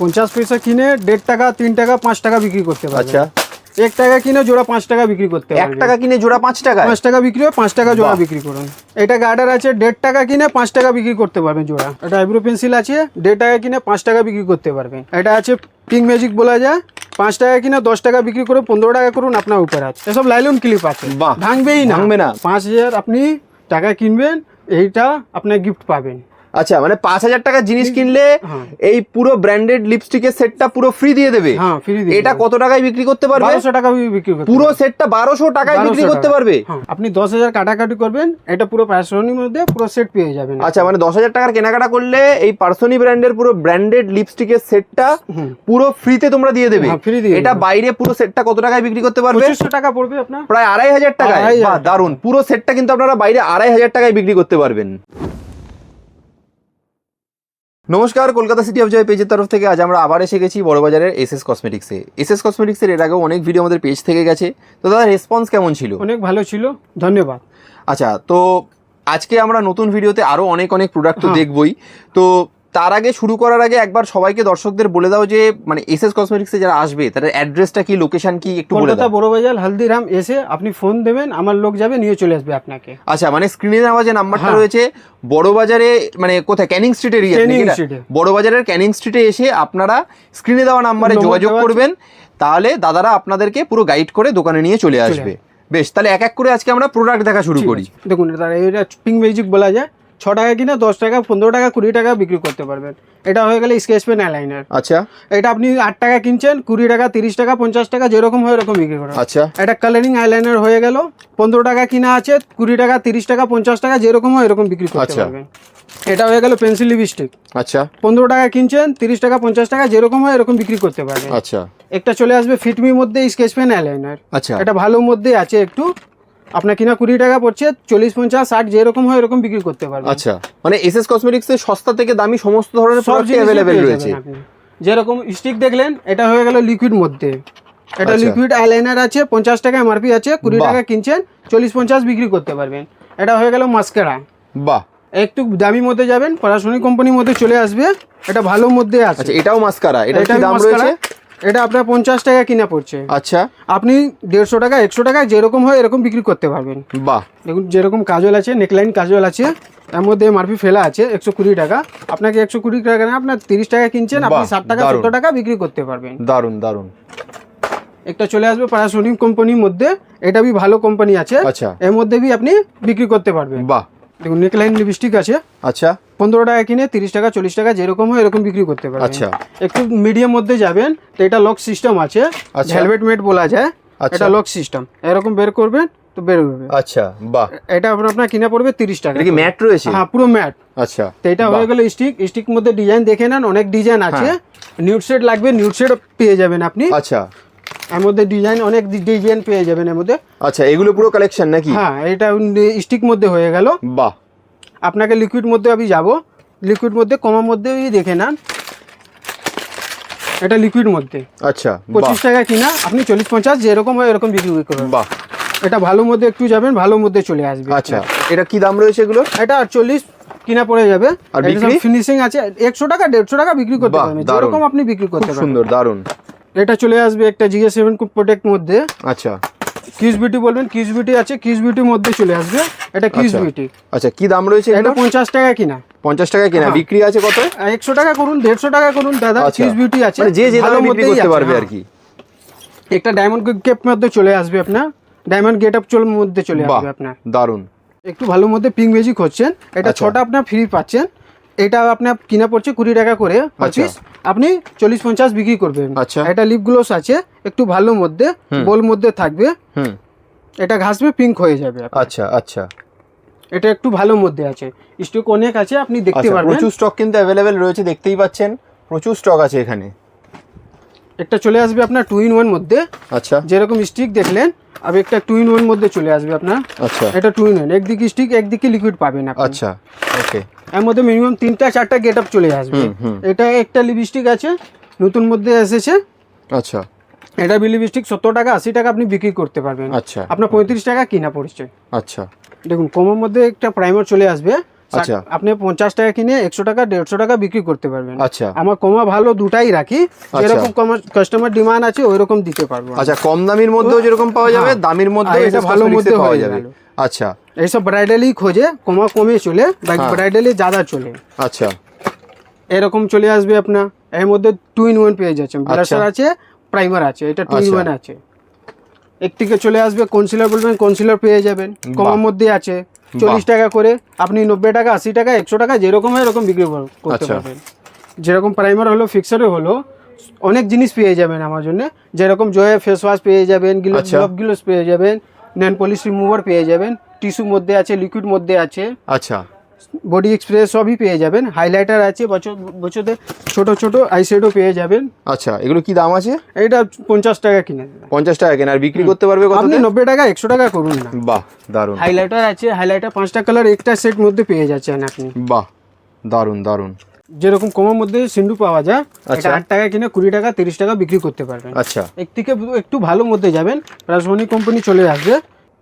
পঞ্চাশ পয়সা কিনে দেড় টাকা তিন টাকা পাঁচ টাকা বিক্রি করতে পারবে। আচ্ছা। এক টাকা কিনে জোড়া পাঁচ টাকা বিক্রি করতে এক টাকা কিনে জোড়া পাঁচ টাকা পাঁচ টাকা বিক্রি হয় পাঁচ টাকা জোড়া বিক্রি করুন। এটা গার্ডার আছে দেড় টাকা কিনে পাঁচ টাকা বিক্রি করতে পারবেন জোড়া। এটা আইব্রো পেন্সিল আছে দেড় টাকা কিনে পাঁচ টাকা বিক্রি করতে পারবেন এটা আছে পিঙ্ক ম্যাজিক বলা যায় পাঁচ টাকা কিনে দশ টাকা বিক্রি করে পনেরো টাকা করুন আপনার উপর আছে। এসব লাইলন ক্লিপ আছে। ভাঙবেই না। ভাঙবে না। পাঁচ হাজার আপনি টাকা কিনবেন এইটা আপনার গিফট পাবেন। আচ্ছা মানে পাঁচ হাজার টাকার জিনিস কিনলে হ্যাঁ। এই পুরো ব্র্যান্ডেড লিপস্টিকের সেটটা পুরো ফ্রি দিয়ে দেবে। হ্যাঁ এটা কত টাকায় বিক্রি করতে পারবে? বারোশো টাকা বিক্রি পুরো সেটটা বারোশো টাকায় বিক্রি করতে পারবে? হ্যাঁ, আপনি দশ হাজার কাটাকাটি করবেন এটা পুরো প্যাশনির মধ্যে পুরো সেট পেয়ে যাবেন। আচ্ছা মানে দশ হাজার টাকার কেনাকাটা করলে এই পার্সোনি ব্র্যান্ডের পুরো ব্র্যান্ডেড লিপস্টিকের সেটটা। পুরো ফ্রিতে তোমরা দিয়ে দেবে। দিয়ে এটা বাইরে পুরো সেটটা কত টাকায় বিক্রি করতে পারবে? পঁচিশশো টাকা পড়বে আপনার। প্রায় আড়াই হাজার টাকায়। দারুণ। পুরো সেটটা কিন্তু আপনারা বাইরে আড়াই হাজার টাকায় বিক্রি করতে পারবেন। নমস্কার কলকাতা সিটি অফ জয় পেজের তরফ থেকে আজ আমরা আবার এসে গেছি বড়বাজারের এস এস কসমেটিক্সে এস এস কসমেটিক্সের এর আগেও অনেক ভিডিও আমাদের পেজ থেকে গেছে। তো দাদা রেসপন্স কেমন ছিল? অনেক ভালো ছিল ধন্যবাদ। আচ্ছা তো আজকে আমরা নতুন ভিডিওতে আরও অনেক অনেক প্রোডাক্ট তো হ্যাঁ। দেখবই। তো তার আগে শুরু করার আগে একবার সবাইকে দর্শকদের বলে দাও যে মানে এস এস কসমেটিক্সে যারা আসবে তাদের অ্যাড্রেসটা কি লোকেশন কি একটু বলে দাও। বড় বাজার হালদিরাম এসে আপনি ফোন দেবেন আমার লোক যাবে নিয়ে চলে আসবে আপনাকে। আচ্ছা মানে স্ক্রিনে দেওয়া যে নাম্বারটা হ্যাঁ। রয়েছে বড় বাজারে মানে কোথায় ক্যানিং স্ট্রিট এরিয়া ক্যানিং স্ট্রিটে। বড় বাজারের ক্যানিং স্ট্রিটে এসে আপনারা স্ক্রিনে দেওয়া নাম্বারে যোগাযোগ করবেন তাহলে দাদারা আপনাদেরকে পুরো গাইড করে দোকানে নিয়ে চলে আসবে। বেশ তাহলে এক এক করে আজকে আমরা প্রোডাক্ট দেখা শুরু করি। দেখুন এটা পিঙ্ক ম্যাজিক বলা যায়। ছ টাকা কিনে দশ টাকা পনেরো টাকা কুড়ি টাকা বিক্রি করতে পারবেন। এটা হয়ে গেলে স্কেচ পেন অ্যালাইনার আচ্ছা। এটা আপনি আট টাকা কিনছেন কুড়ি টাকা তিরিশ টাকা পঞ্চাশ টাকা যেরকম হয় এরকম বিক্রি করেন। আচ্ছা। এটা কালারিং আইলাইনার হয়ে গেল পনেরো টাকা কিনা আছে কুড়ি টাকা তিরিশ টাকা পঞ্চাশ টাকা যেরকম হয় এরকম বিক্রি করতে আচ্ছা। পারবেন। এটা হয়ে গেল পেন্সিল লিপস্টিক আচ্ছা। পনেরো টাকা কিনছেন তিরিশ টাকা পঞ্চাশ টাকা যেরকম হয় এরকম বিক্রি করতে পারবেন। আচ্ছা। একটা চলে আসবে ফিটমির মধ্যে স্কেচ পেন আইলাইনার আচ্ছা। এটা ভালো মধ্যে আছে একটু আপনার কিনা কুড়ি টাকা পড়ছে চল্লিশ পঞ্চাশ ষাট যেরকম হয় এরকম বিক্রি করতে পারবেন। আচ্ছা মানে এস এস কসমেটিক্স এর সস্তা থেকে দামি সমস্ত ধরনের প্রোডাক্ট অ্যাভেলেবেল রয়েছে। যেরকম স্টিক দেখলেন এটা হয়ে গেল লিকুইড মধ্যে। এটা আচ্ছা। লিকুইড আইলাইনার আছে পঞ্চাশ টাকা এমআরপি আছে কুড়ি টাকা কিনছেন চল্লিশ পঞ্চাশ বিক্রি করতে পারবেন। এটা হয়ে গেল মাস্কারা বাহ। একটু দামি মধ্যে যাবেন পড়াশোনা কোম্পানির মধ্যে চলে আসবে এটা ভালো মধ্যে আছে। আচ্ছা এটাও মাস্কারা এটা কি দাম রয়েছে? এটা আপনার পঞ্চাশ টাকা কিনা পড়ছে। আচ্ছা। আপনি দেড়শো টাকা একশো টাকা যেরকম হয় এরকম বিক্রি করতে পারবেন। বাহ। দেখুন যেরকম কাজল আছে নেকলাইন কাজল আছে এর মধ্যে এমআরপি ফেলা আছে একশো কুড়ি টাকা। আপনাকে একশো কুড়ি টাকা না আপনার তিরিশ টাকা কিনছেন আপনি ষাট টাকা। সত্তর টাকা বিক্রি করতে পারবেন। দারুণ দারুণ একটা চলে আসবে প্যারাসোনিক কোম্পানির মধ্যে। এটা বি ভালো কোম্পানি আছে। আচ্ছা। এর মধ্যে বি আপনি বিক্রি করতে পারবেন। বাহ। দেখুন নেকলাইন লিপস্টিক আছে। আচ্ছা। পনেরো টাকা কিনে তিরিশ টাকা চল্লিশ টাকা যেরকম হয় এরকম বিক্রি করতে পারবেন। আচ্ছা। একটু মিডিয়াম মধ্যে যাবেন তো এটা লক সিস্টেম আছে। আচ্ছা। হেলমেট মেট বলা যায়। আচ্ছা। এটা লক সিস্টেম এরকম বের করবেন তো বের হবে আচ্ছা বাহ। এটা আপনার আপনার কিনা পড়বে তিরিশ টাকা এটা কি ম্যাট রয়েছে? হ্যাঁ পুরো ম্যাট আচ্ছা তো এটা হয়ে গেল স্টিক স্টিক মধ্যে ডিজাইন দেখে নেন অনেক ডিজাইন আছে। নিউড সেট লাগবে নিউড সেট পেয়ে যাবেন আপনি। আচ্ছা। এর মধ্যে ডিজাইন অনেক ডিজাইন পেয়ে যাবেন এর মধ্যে। আচ্ছা এগুলো পুরো কালেকশন নাকি? হ্যাঁ এটা স্টিক মধ্যে হয়ে গেল। বাহ। আপনাকে লিকুইড মধ্যে আমি যাব। লিকুইড মধ্যে কমার মধ্যে দেখে নেন। এটা লিকুইড মধ্যে। আচ্ছা পঁচিশ টাকা কিনা আপনি চল্লিশ পঞ্চাশ যেরকম হয় এরকম বিক্রি করবেন বাহ। এটা ভালো মধ্যে একটু যাবেন ভালো মধ্যে চলে আসবে। আচ্ছা এটা কি দাম রয়েছে এগুলো? এটা আটচল্লিশ কিনা পড়ে যাবে। আর বিক্রি? ফিনিশিং আছে একশো টাকা দেড়শো টাকা বিক্রি করতে পারবেন। যেরকম আপনি বিক্রি করতে পারবেন। সুন্দর দারুণ এটা চলে আসবে একটা জিএস সেভেন প্রোটেক্ট মধ্যে। আচ্ছা। কিস বিউটি বলবেন? কিস বিউটি আছে কিস বিউটির মধ্যে চলে আসবে। এটা কিস আচ্ছা। বিউটি আচ্ছা কি দাম রয়েছে এটা পঞ্চাশ টাকা কিনা। পঞ্চাশ টাকা কেনা। হ্যাঁ। বিক্রি আছে কত? একশো টাকা করুন দেড়শো টাকা করুন দাদা আচ্ছা। কিস বিউটি আছে। মানে যে যে দামে বিক্রি করতে পারবে হ্যাঁ। আর কি। একটা ডায়মন্ড কেপ মধ্যে চলে আসবে আপনার। ডায়মন্ড গেট আপ চল মধ্যে চলে আসবে আপনার। দারুণ একটু ভালো মধ্যে পিঙ্ক ম্যাজিক হচ্ছেন এটা আচ্ছা। ছটা আপনার ফ্রি পাচ্ছেন। এটা আপনার কিনা পড়ছে কুড়ি টাকা করে piece। আপনি চল্লিশ পঞ্চাশ বিক্রি করবেন। আচ্ছা। এটা লিপ গ্লোস আছে একটু ভালো মধ্যে বোল মধ্যে থাকবে। হুম। এটা ঘাসবে পিঙ্ক হয়ে যাবে আচ্ছা আচ্ছা। এটা একটু ভালো মধ্যে আছে। স্টক অনেক আছে আপনি দেখতে আচ্ছা পারবেন। প্রচুর স্টক কিন্তু অ্যাভেলেবেল রয়েছে দেখতেই পাচ্ছেন। প্রচুর স্টক আছে এখানে। একটা চলে আসবে আপনার টু ইন ওয়ান মধ্যে। আচ্ছা। যেরকম স্টিক দেখলেন আর একটা টু ইন ওয়ান মধ্যে চলে আসবে আপনার। আচ্ছা। এটা টু ইন ওয়ান একদিকে স্টিক একদিকে লিকুইড পাবেন আপনি। আচ্ছা ওকে এর মধ্যে মিনিমাম তিনটা চারটা গেট আপ চলে আসবে। এটা একটা লিপস্টিক আছে নতুন মধ্যে এসেছে। আচ্ছা। এটা লিপস্টিক সত্তর টাকা আশি টাকা আপনি বিক্রি করতে পারবেন। আচ্ছা। আপনার পঁয়ত্রিশ টাকা কিনা পড়ছে। আচ্ছা। দেখুন কমের মধ্যে একটা প্রাইমার চলে আসবে। আচ্ছা। আপনি পঞ্চাশ টাকা কিনে একশো টাকা দেড়শো টাকা বিক্রি করতে পারবেন। আচ্ছা। আমার কমা ভালো দুটাই রাখি। যেরকম কাস্টমার ডিমান্ড আছে ওই রকম দিতে পারব আচ্ছা কম দামের মধ্যেও যেরকম পাওয়া যাবে দামের দামির মধ্যে এটা ভালো মধ্যে পাওয়া যাবে। আচ্ছা। এইসব ব্রাইডালই খোঁজে কমা কমে চলে হ্যাঁ। ব্রাইডালি জাদা চলে। আচ্ছা। এরকম চলে আসবে আপনার। এর মধ্যে টু ইন ওয়ান পেয়ে যাচ্ছেন। আচ্ছা। ব্রাশার আছে প্রাইমার আছে এটা টু ইন আচ্ছা। ওয়ান আছে। একটিকে চলে আসবে কনসিলার বলবেন কনসিলার পেয়ে যাবেন। কমার মধ্যে আছে। চল্লিশ টাকা করে আপনি নব্বই টাকা আশি টাকা একশো টাকা যেরকম হয় এরকম বিক্রি কর- করতে আচ্ছা। পারবেন। যেরকম প্রাইমার হলো ফিক্সারে হলো অনেক জিনিস পেয়ে যাবেন আমার জন্য। যেরকম জয়ে ফেস ওয়াশ পেয়ে যাবেন গ্লোভ আচ্ছা। গ্লোভস পেয়ে যাবেন নেন পলিশ রিমুভার পেয়ে যাবেন টিস্যুর মধ্যে আছে লিকুইড মধ্যে আছে। আচ্ছা। বডি এক্সপ্রেস সবই পেয়ে যাবেন। হাইলাইটার আছে বছর বছরতে ছোট ছোট আইশ্যাডো পেয়ে যাবেন। আচ্ছা এগুলো কি দাম আছে? এটা পঞ্চাশ টাকা কিনে। পঞ্চাশ টাকা কেন আর বিক্রি করতে পারবে কত আপনি নব্বই টাকা একশো টাকা করুন না। বাহ দারুণ হাইলাইটার আছে হাইলাইটার পাঁচটা কালার একটা সেট মধ্যে পেয়ে যাচ্ছেন আপনি। বাহ দারুণ দারুণ যেরকম কমের মধ্যে সিন্ধু পাওয়া যায় আচ্ছা। এটা আট টাকা কিনে কুড়ি টাকা তিরিশ টাকা বিক্রি করতে পারবেন। আচ্ছা। এক থেকে একটু ভালো মধ্যে যাবেন রাজমণি কোম্পানি চলে আসবে।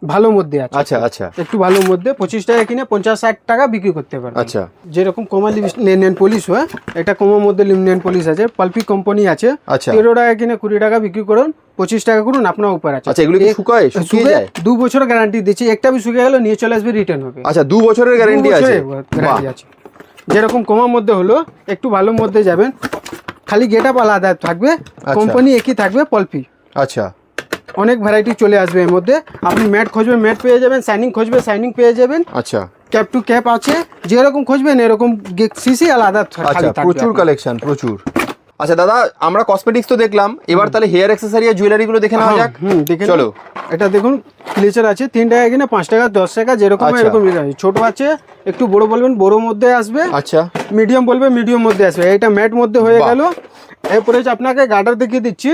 ভালো মধ্যে আছে। আচ্ছা আচ্ছা। একটু ভালো মধ্যে পঁচিশ টাকা কিনে পঞ্চাশ ষাট টাকা বিক্রি করতে পারবেন। আচ্ছা। যেরকম কমা নেন পলিশ হয় এটা কমার মধ্যে নেন পলিশ আছে পালপি কোম্পানি আছে। আচ্ছা। তেরো টাকা কিনে কুড়ি টাকা বিক্রি করুন পঁচিশ টাকা করুন আপনার উপর আছে। আচ্ছা এগুলো কি শুকায়? শুকিয়ে যায়? দু বছর গ্যারান্টি দিচ্ছি একটা বি শুকিয়ে গেল নিয়ে চলে আসবে রিটার্ন হবে। আচ্ছা দু বছরের গ্যারেন্টি আছে। গ্যারান্টি আছে। যেরকম কমার মধ্যে হলো একটু ভালো মধ্যে যাবেন। খালি গেট আপ আলাদা থাকবে কোম্পানি একই থাকবে পলপি আচ্ছা। অনেক ভ্যারাইটি চলে আসবে এর মধ্যে। আপনি ম্যাট খুঁজবেন ম্যাট পেয়ে যাবেন শাইনিং খুঁজবে শাইনিং পেয়ে যাবেন। আচ্ছা। ক্যাপ টু ক্যাপ আছে যেরকম খুঁজবেন এরকম সিসি আলাদা আচ্ছা থাকবে প্রচুর কালেকশন প্রচুর। আচ্ছা দাদা আমরা কসমেটিক্স তো দেখলাম। এবার তাহলে হেয়ার অ্যাক্সেসরি আর জুয়েলারি গুলো দেখে নেওয়া যাক। হুম দেখে চলো। এটা দেখুন ক্লিচার আছে তিন টাকা কিনে পাঁচ টাকা দশ টাকা যেরকম আচ্ছা। এরকম ছোট আছে একটু বড় বলবেন বড় মধ্যে আসবে আচ্ছা। মিডিয়াম বলবে মিডিয়াম মধ্যে আসবে। এটা ম্যাট মধ্যে হয়ে। গেল। এরপরে হচ্ছে আপনাকে গার্ডার দেখিয়ে দিচ্ছি।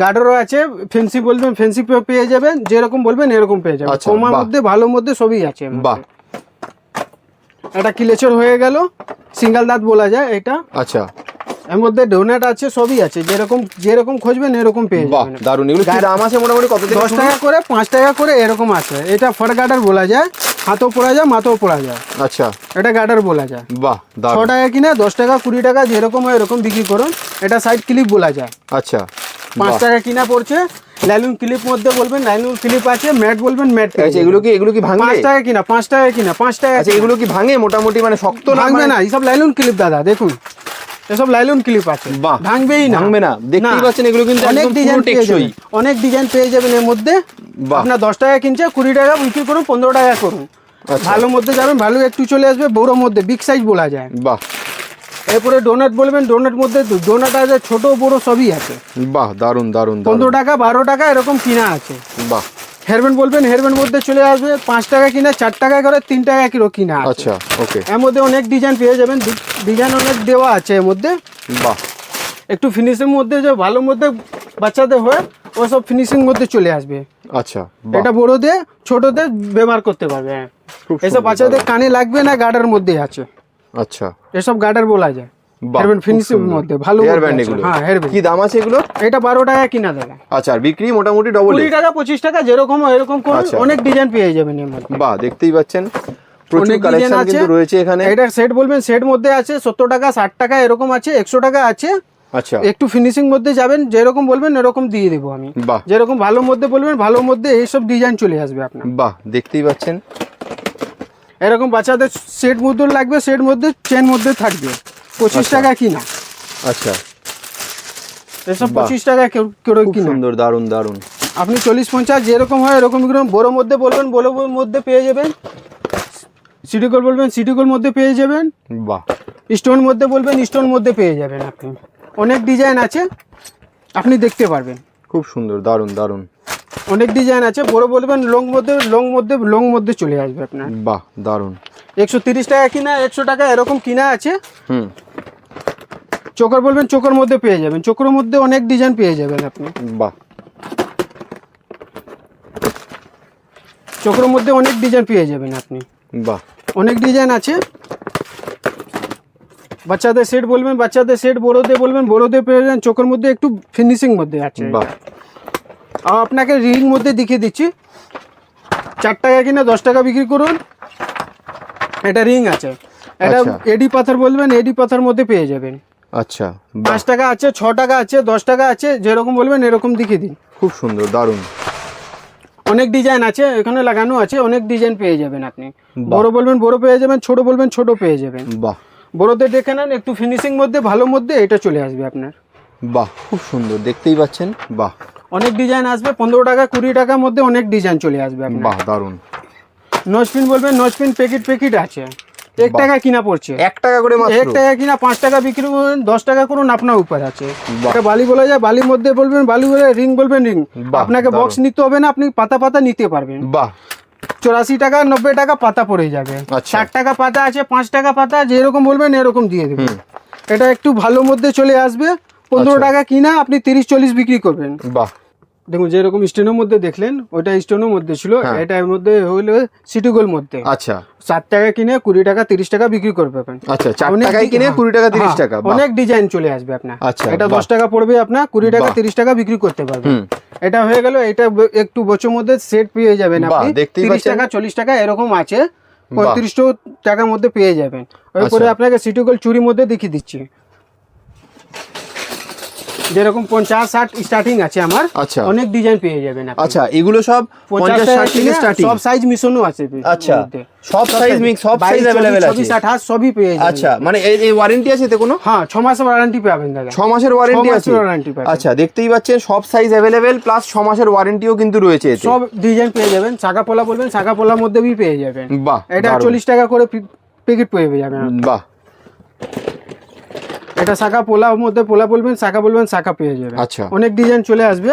গার্ডারও আছে ফেন্সি বলবেন ফেন্সি পেয়ে যাবেন যেরকম বলবেন এরকম পেয়ে যাবেন। আচ্ছা, কমার মধ্যে ভালো মধ্যে সবই আছে বাহ। এটা ক্লিচার হয়ে গেল। সিঙ্গেল দাঁত বলা যায় এটা। আচ্ছা। এর মধ্যে ডোনেট আছে সবই আছে। যেরকম যেরকম খুঁজবেন এরকম পেয়ে যাবেন। দারুণ এগুলো কি দাম আছে মোটামুটি? কত দশ টাকা করে পাঁচ টাকা করে এরকম আছে। এটা ফর গার্ডার বলা যায় হাতও পড়া যায় মাথাও পড়া যায়। আচ্ছা। এটা গার্ডার বলা যায়। বাহ ছ টাকা কিনে দশ টাকা কুড়ি টাকা যেরকম হয় এরকম বিক্রি করুন। এটা সাইড ক্লিপ বলা যায়। আচ্ছা। পাঁচ টাকা কিনা পড়ছে। লাইলুন ক্লিপ মধ্যে বলবেন লাইলুন ক্লিপ আছে ম্যাট বলবেন ম্যাট আচ্ছা এগুলো কি এগুলো কি ভাঙবে? পাঁচ টাকা কিনা পাঁচ টাকা কিনা পাঁচ টাকা আচ্ছা এগুলো কি ভাঙে? মোটামুটি মানে শক্ত না ভাঙবে মানে- না এইসব লাইলুন ক্লিপ দাদা দেখুন। এসব লাইলুন ক্লিপ আছে। বাহ। ভাঙবেই না। ভাঙবে না। দেখতেই। পাচ্ছেন এগুলো কিন্তু অনেক ডিজাইন টেকসই। অনেক ডিজাইন পেয়ে যাবেন এর মধ্যে। আপনার দশ টাকা কিনছে কুড়ি টাকা বিক্রি করুন পনেরো টাকা করুন। আচ্ছা। ভালো মধ্যে যাবেন ভালো একটু চলে আসবে বড় মধ্যে বিগ সাইজ বলা যায়। বাহ। এরপরে ডোনাট বলবেন ডোনাট মধ্যে ডোনাট আছে ছোট বড় সবই আছে। বাহ দারুণ দারুণ পনেরো টাকা বারো টাকা এরকম কিনা আছে। বাহ। হেয়ারব্যান্ড বলবেন হেয়ারব্যান্ড মধ্যে চলে আসবে পাঁচ টাকা কিনা চার টাকা করে তিন টাকা কিলো কিনা আচ্ছা ওকে এর মধ্যে অনেক ডিজাইন পেয়ে যাবেন ডিজাইন অনেক দেওয়া আছে এর মধ্যে। বাহ। একটু ফিনিশিং মধ্যে যে ভালো মধ্যে বাচ্চাদের হয় ও সব ফিনিশিং মধ্যে চলে আসবে। আচ্ছা এটা বড়দের ছোটদের ব্যবহার করতে পারবে। হ্যাঁ। এসব বাচ্চাদের কানে লাগবে না গার্ডার মধ্যে আছে। আচ্ছা। এসব গার্ডার বলা যায়। হেয়ারব্যান্ড ফিনিশিং সুন্দর। মধ্যে ভালো। এগুলো। হ্যাঁ হেয়ারব্যান্ড কি দাম আছে এগুলো? এটা বারো টাকা কিনা আচ্ছা আর বিক্রি মোটামুটি ডবল টাকা পঁচিশ টাকা যেরকম এরকম আচ্ছা। অনেক ডিজাইন পেয়ে যাবেন এর মধ্যে। বাহ দেখতেই পাচ্ছেন। প্রচুর কালেকশন আছে। কিন্তু রয়েছে এখানে। এটা সেট বলবেন সেট মধ্যে আছে সত্তর টাকা ষাট টাকা এরকম আছে একশো টাকা আছে। আচ্ছা। একটু ফিনিশিং মধ্যে যাবেন যেরকম বলবেন এরকম দিয়ে দেবো আমি। বাহ। যেরকম ভালো মধ্যে বলবেন ভালো মধ্যে এইসব ডিজাইন চলে আসবে আপনার। বাহ দেখতেই পাচ্ছেন। এরকম বাচ্চাদের সেট মধ্যে লাগবে সেট মধ্যে চেন মধ্যে থাকবে। পঁচিশ আচ্ছা। টাকা কিনা। আচ্ছা। এসব পঁচিশ টাকা খুব কিনা। সুন্দর দারুণ দারুণ আপনি চল্লিশ পঞ্চাশ যেরকম হয় এরকম বড়োর মধ্যে বলবেন বড়োর মধ্যে পেয়ে যাবেন। সিটিকল বলবেন সিটিকল মধ্যে পেয়ে যাবেন। বাহ। স্টোন মধ্যে বলবেন স্টোন মধ্যে পেয়ে যাবেন আপনি। অনেক ডিজাইন আছে আপনি দেখতে পারবেন। খুব সুন্দর দারুণ দারুণ অনেক ডিজাইন আছে বড় বলবেন লং মধ্যে লং মধ্যে লং মধ্যে চলে আসবে আপনার। বাহ দারুণ একশো তিরিশ টাকা কিনা একশো টাকা এরকম কিনা আছে। হুম। চোখর বলবেন চোখর মধ্যে পেয়ে যাবেন। চোখর মধ্যে অনেক ডিজাইন পেয়ে যাবেন আপনি। বাহ। চোখর মধ্যে অনেক ডিজাইন পেয়ে যাবেন আপনি। বাহ। অনেক ডিজাইন আছে। বাচ্চাদের সেট বলবেন বাচ্চাদের সেট বড়োদের বলবেন বড়োদের পেয়ে যাবেন। চোখের মধ্যে একটু ফিনিশিং মধ্যে আছে। বাহ। আর আপনাকে রিং মধ্যে দেখিয়ে দিচ্ছি। চার টাকা কিনে দশ টাকা বিক্রি করুন। এটা রিং আছে। এটা আচ্ছা। এডি পাথর বলবেন এডি পাথর মধ্যে পেয়ে যাবেন। আচ্ছা পাঁচ টাকা আছে ছ টাকা আছে দশ টাকা আছে যেরকম বলবেন এরকম দেখিয়ে দিন। খুব সুন্দর দারুণ। অনেক ডিজাইন আছে এখানে লাগানো আছে অনেক ডিজাইন পেয়ে যাবেন আপনি। বড় বলবেন বড় পেয়ে যাবেন ছোট বলবেন ছোট পেয়ে যাবেন। বাহ। বড়তে দেখে নেন একটু ফিনিশিং মধ্যে ভালো মধ্যে এটা চলে আসবে আপনার। বাহ খুব সুন্দর দেখতেই পাচ্ছেন বাহ। অনেক ডিজাইন আসবে পনেরো টাকা কুড়ি টাকার মধ্যে অনেক ডিজাইন চলে আসবে বাহ দারুণ। নজপিন বলবেন নজপিন প্যাকেট প্যাকেট আছে। এক। টাকা কিনা পড়ছে। এক টাকা করে এক টাকা কিনা পাঁচ টাকা বিক্রি করুন দশ টাকা করুন আপনার উপর আছে। এটা বালি বলা যায় বালির মধ্যে বলবেন বালি বলে রিং বলবেন রিং আপনাকে বক্স নিতে হবে না আপনি পাতা পাতা নিতে পারবেন। বাহ। চৌরাশি টাকা নব্বই টাকা পাতা পড়ে যাবে। আচ্ছা। ষাট টাকা পাতা আছে পাঁচ টাকা পাতা যেরকম বলবেন এরকম দিয়ে দেবেন। এটা একটু ভালো মধ্যে চলে আসবে। পনেরো আচ্ছা। টাকা কিনা আপনি তিরিশ চল্লিশ বিক্রি করবেন। বাহ। দেখুন যেরকম স্টোনের মধ্যে দেখলেন ওটা স্টোনের মধ্যে ছিল। হ্যাঁ। এটার মধ্যে হলো সিটি গোল মধ্যে। আচ্ছা। সাত টাকা কিনে কুড়ি টাকা তিরিশ টাকা বিক্রি করবে আচ্ছা চার টাকায় কিনে কুড়ি টাকা তিরিশ হ্যাঁ, টাকা অনেক ডিজাইন চলে আসবে আপনার। আচ্ছা, এটা। দশ টাকা পড়বে আপনার কুড়ি টাকা। তিরিশ টাকা বিক্রি করতে পারবেন হুম। এটা হয়ে গেল এটা একটু বছর মধ্যে সেট পেয়ে যাবেন আপনি। তিরিশ। টাকা চল্লিশ টাকা এরকম আছে। পঁয়ত্রিশশো টাকার মধ্যে পেয়ে যাবেন। এরপরে আচ্ছা। আপনাকে সিটি গোল চুরির মধ্যে দেখিয়ে দিচ্ছি। যেরকম পঞ্চাশ ষাট স্টার্টিং আছে আমার আচ্ছা। অনেক ডিজাইন পেয়ে যাবেন আচ্ছা এগুলো সব পঞ্চাশ ষাট থেকে স্টার্টিং সব সাইজ মিশনও আছে আচ্ছা। সব সাইজ মিক্স সব সাইজ চব্বিশ, আছে। চব্বিশ আঠাশ সবই পেয়ে যাবেন। আচ্ছা মানে এই এই ওয়ারেন্টি আছে কোনো? হ্যাঁ ছ মাসের ওয়ারেন্টি পাবেন দাদা। ছ মাসের ওয়ারেন্টি আছে? warranty পাবেন। আচ্ছা দেখতেই পাচ্ছেন সব সাইজ অ্যাভেলেবেল প্লাস ছ মাসের ওয়ারেন্টিও কিন্তু রয়েছে এতে। সব ডিজাইন পেয়ে যাবেন শাখা পোলা বলবেন শাখা পোলার মধ্যে পেয়ে যাবেন। বাহ এটা দারুণ। চল্লিশ টাকা করে প্যাকেট পেয়ে যাবেন। বাহ এটা শাখা পোলা মধ্যে পোলা বলবেন শাখা বলবেন শাখা পেয়ে যাবেন আচ্ছা। অনেক ডিজাইন চলে আসবে।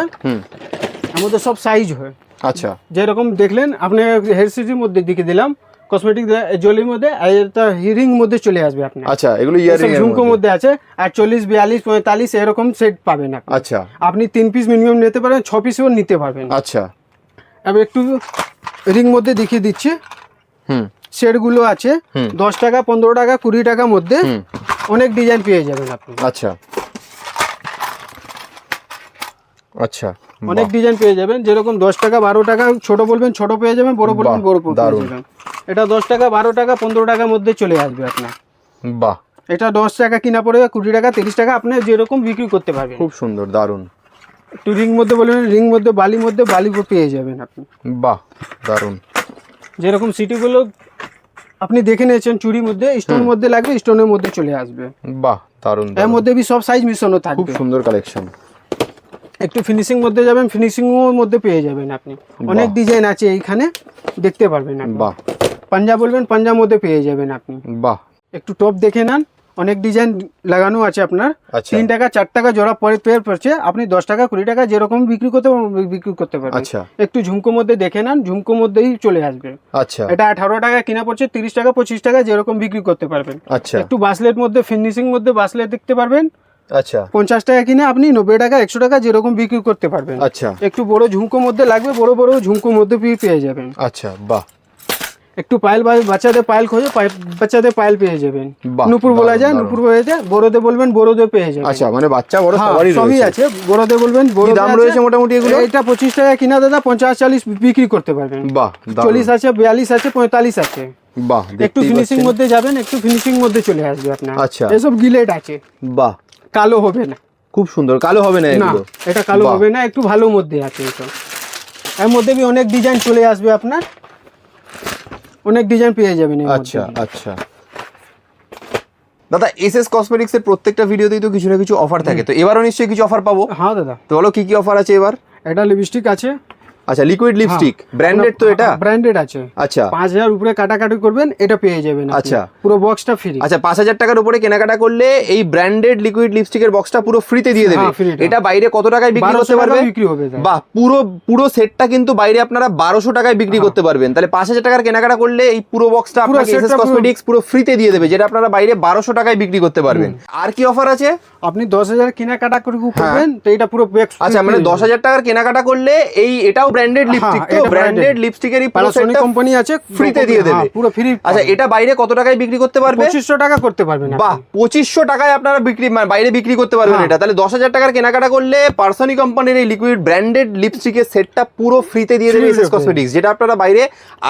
মধ্যে সব সাইজ হয়। আচ্ছা। যেরকম দেখলেন আপনি হেয়ার সিটির মধ্যে দিকে দিলাম কসমেটিক জলির মধ্যে আর এটা হিরিং মধ্যে চলে আসবে আপনার আচ্ছা এগুলো ইয়ারিং ঝুমকোর মধ্যে। আছে আর চল্লিশ বিয়াল্লিশ পঁয়তাল্লিশ এরকম সেট পাবেন আপনি। আচ্ছা। আপনি তিন পিস মিনিমাম নিতে পারেন ছ পিসও নিতে পারবেন। আচ্ছা। আমি একটু রিং মধ্যে দেখিয়ে দিচ্ছি। হুম। সেটগুলো আছে দশ টাকা পনেরো টাকা কুড়ি টাকার মধ্যে হুম। অনেক ডিজাইন পেয়ে যাবেন আপনি। আচ্ছা। আচ্ছা অনেক ডিজাইন পেয়ে যাবেন যেরকম দশ টাকা বারো টাকা ছোট বলবেন ছোট পেয়ে যাবেন বড় বলবেন বড় পেয়ে। যাবেন। এটা দশ টাকা বারো টাকা পনেরো টাকার মধ্যে চলে আসবে আপনার। বাহ। এটা দশ টাকা কিনা পড়বে কুড়ি টাকা তিরিশ টাকা আপনি যেরকম বিক্রি করতে পারবেন। খুব সুন্দর দারুণ। একটু রিং মধ্যে বলবেন রিং মধ্যে বালির মধ্যে বালি পেয়ে যাবেন আপনি। বাহ দারুণ। যেরকম সিটিগুলো আপনি দেখে নিয়েছেন চুরির মধ্যে স্টোন মধ্যে লাগবে স্টোনের মধ্যে চলে আসবে। বাহ দারুণ এর মধ্যে বি সব সাইজ মিশনও খুব থাকবে সুন্দর কালেকশন একটু ফিনিশিং মধ্যে যাবেন ফিনিশিং মধ্যে পেয়ে যাবেন আপনি। অনেক ডিজাইন আছে এইখানে দেখতে পারবেন বাহ। পাঞ্জা বলবেন পাঞ্জার মধ্যে পেয়ে যাবেন আপনি। বাহ। একটু টপ দেখে নেন। অনেক ডিজাইন লাগানো আছে আপনার। আচ্ছা। তিন টাকা চার টাকা জোড়া পরে পেয়ার পড়ছে আপনি দশ টাকা কুড়ি টাকা যেরকম বিক্রি করতে বিক্রি করতে পারবেন। আচ্ছা। একটু ঝুমকো মধ্যে দেখে নেন ঝুমকো মধ্যেই চলে আসবে। আচ্ছা। এটা আঠারো টাকা কিনা পড়ছে তিরিশ টাকা পঁচিশ টাকা যেরকম বিক্রি করতে পারবেন। আচ্ছা। একটু বাসলেট মধ্যে ফিনিশিং মধ্যে বাসলেট দেখতে পারবেন। আচ্ছা। পঞ্চাশ টাকা কিনে আপনি নব্বই টাকা একশো টাকা যেরকম বিক্রি করতে পারবেন। আচ্ছা। একটু বড় ঝুমকোর মধ্যে লাগবে বড় বড় ঝুমকোর মধ্যে পেয়ে যাবেন। আচ্ছা বাহ। একটু পায়েল বাচ্চাদের পায়েল খোঁজো বাচ্চাদের পায়েল পেয়ে যাবেন। নুপুর বলা যায়। নুপুর হয়ে যায় বড়দের বলবেন বড়দের পেয়ে যাবেন। আচ্ছা মানে বাচ্চা বড় হ্যাঁ, সবারই সবই আছে বড়দের বলবেন বড় দাম রয়েছে মোটামুটি এগুলো? এটা পঁচিশ টাকা কিনা দাদা পঞ্চাশ চাল্লিশ বিক্রি করতে পারবেন। বাহ দারুণ। চল্লিশ আছে বিয়াল্লিশ আছে পঁয়তাল্লিশ আছে। বাহ একটু ফিনিশিং। মধ্যে যাবেন একটু ফিনিশিং মধ্যে চলে আসবে আপনার। আচ্ছা। এসব গিলেট আছে। বাহ। কালো হবে না। খুব সুন্দর কালো হবে না না এগুলো? এটা কালো হবে না একটু ভালো মধ্যে আছে এটা এর মধ্যে বি অনেক ডিজাইন চলে আসবে আপনার। অনেক ডিজাইন পেয়ে যাবেন আচ্ছা আচ্ছা। দাদা এস এস কসমেটিক্স এর প্রত্যেকটা ভিডিওতেই তো কিছু না কিছু অফার থাকে। তো এবারও নিশ্চয়ই কিছু অফার পাবো? হ্যাঁ দাদা। তো বলো কি কি অফার আছে এবার? এটা লিপস্টিক আছে আচ্ছা লিকুইড লিপস্টিক ব্র্যান্ডেড তো এটা? ব্র্যান্ডেড আছে। আচ্ছা। পাঁচ হাজার উপরে কাটাকাটি করবেন এটা পেয়ে যাবেন আচ্ছা। পুরো বক্সটা ফ্রি আচ্ছা পাঁচ হাজার টাকার উপরে কেনাকাটা করলে এই ব্র্যান্ডেড লিকুইড লিপস্টিকের বক্সটা পুরো ফ্রিতে দিয়ে দেবে। হ্যাঁ, তে। এটা বাইরে কত টাকায় বিক্রি করতে পারবে? বিক্রি হবে। বাহ পুরো পুরো সেটটা কিন্তু বাইরে আপনারা বারোশো টাকায় বিক্রি করতে পারবেন। তাহলে পাঁচ হাজার টাকার কেনাকাটা করলে এই পুরো বক্সটা আপনাকে এস এস পুরো- কসমেটিক্স পুরো ফ্রিতে দিয়ে দেবে যেটা আপনারা বাইরে বারোশো টাকায় বিক্রি করতে পারবেন। আর কি অফার আছে? আপনি দশ হাজার কেনাকাটা করে করবেন তো এটা পুরো হ্যাঁ। আচ্ছা মানে দশ হাজার টাকার কেনাকাটা করলে এই এটাও ব্র্যান্ডেড লিপস্টিক তো। Branded branded। লিপস্টিকের এই পুরো সেটটা কোম্পানি আছে ফ্রিতে দিয়ে দেবে। হ্যাঁ, পুরো ফ্রি আচ্ছা এটা বাইরে কত টাকায় বিক্রি করতে পারবে? পঁচিশশো টাকা করতে পারবেন। বাহ পঁচিশশো টাকায় আপনারা বিক্রি মানে বাইরে বিক্রি করতে পারবেন হ্যাঁ। এটা। তাহলে দশ হাজার টাকার কেনাকাটা করলে পার্সনি কোম্পানির এই লিকুইড ব্র্যান্ডেড লিপস্টিকের সেটটা পুরো ফ্রিতে দিয়ে দেবে এসএস কসমেটিক্স যেটা আপনারা বাইরে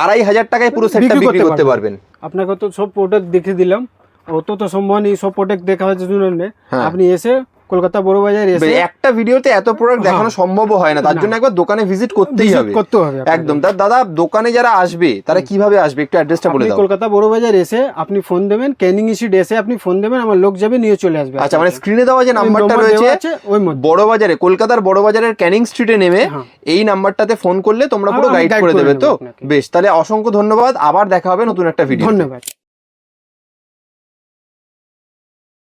আড়াই হাজার টাকায় পুরো সেটটা বিক্রি করতে পারবেন। আপনাকে তো সব প্রোডাক্ট দেখে দিলাম। অত তো সম্ভব নেই সব প্রোডাক্ট দেখা জন্য হ্যাঁ। আপনি এসে কলকাতা বড় বাজার এসে একটা ভিডিওতে এত প্রোডাক্ট হ্যাঁ। দেখানো সম্ভব হয় না তার জন্য একবার দোকানে ভিজিট করতেই হবে। করতে হবে একদম। তার দাদা দোকানে যারা আসবে তারা কীভাবে আসবে? একটু অ্যাড্রেসটা বলে দাও। কলকাতা বড় বাজার এসে আপনি ফোন দেবেন ক্যানিং ইস্ট্রিট এসে আপনি ফোন দেবেন আমার লোক যাবে নিয়ে চলে আসবে আচ্ছা মানে স্ক্রিনে দেওয়া যে নাম্বারটা রয়েছে বড় বাজারে কলকাতার বড় বাজারের ক্যানিং স্ট্রিটে নেমে হ্যাঁ। এই নাম্বারটাতে ফোন করলে তোমরা পুরো গাইড করে দেবে তো? বেশ তাহলে অসংখ্য ধন্যবাদ। আবার দেখা হবে নতুন একটা ভিডিও ধন্যবাদ।